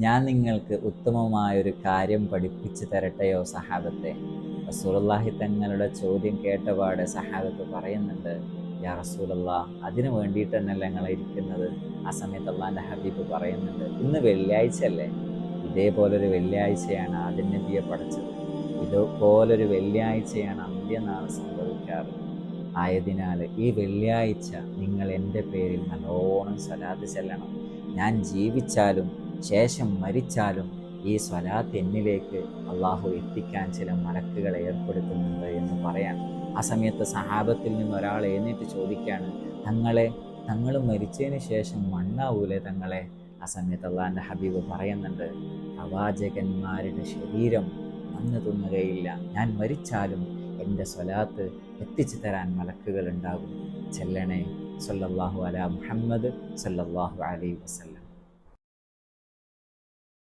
ഞാൻ നിങ്ങൾക്ക് ഉത്തമമായൊരു കാര്യം പഠിപ്പിച്ചു തരട്ടെയോ സഹാബത്തെ? റസൂലല്ലാഹി തങ്ങളുടെ ചോദ്യം കേട്ടപാട് സഹാബത്ത് പറയുന്നുണ്ട് യാ റസൂലല്ലാ അതിനു വേണ്ടിയിട്ട് തന്നെയല്ല ഞങ്ങൾ ഇരിക്കുന്നത്? ആ സമയത്ത് അള്ളാന്റെ ഹബീബ് പറയുന്നുണ്ട് ഇന്ന് വെള്ളിയാഴ്ച അല്ലേ ഇതേപോലൊരു വെള്ളിയാഴ്ചയാണ് ആദ്യം നബിയെ പഠിച്ചത് ഇതുപോലൊരു വെള്ളിയാഴ്ചയാണ് അന്ത്യനാൾ സംഭവിക്കാറ്. ആയതിനാൽ ഈ വെള്ളിയാഴ്ച നിങ്ങൾ എന്റെ പേരിൽ നല്ലോണം സ്വലാത്ത് ചെല്ലണം. ഞാൻ ജീവിച്ചാലും ശേഷം മരിച്ചാലും ഈ സ്വലാത്ത് എന്നിലേക്ക് അള്ളാഹു എത്തിക്കാൻ ചില മലക്കുകൾ ഏർപ്പെടുത്തുന്നുണ്ട് എന്ന് പറയാം. ആ സമയത്ത് സഹാബത്തിൽ നിന്ന് ഒരാൾ എഴുന്നേറ്റ് ചോദിക്കുകയാണ് തങ്ങളെ തങ്ങൾ മരിച്ചതിന് ശേഷം മണ്ണാവൂലെ തങ്ങളെ? ആ സമയത്ത് അള്ളാഹിന്റെ ഹബീബ് പറയുന്നുണ്ട് പ്രവാചകന്മാരുടെ ശരീരം മണ്ണ് തിന്നുകയില്ല. ഞാൻ മരിച്ചാലും എന്റെ സ്വലാത്ത് എത്തിച്ചു തരാൻ മലക്കുകൾ ഉണ്ടാകും. ചെല്ലണേ സല്ലല്ലാഹു അല മുഹമ്മദ് സല്ലല്ലാഹു അലൈ വസല്ലം.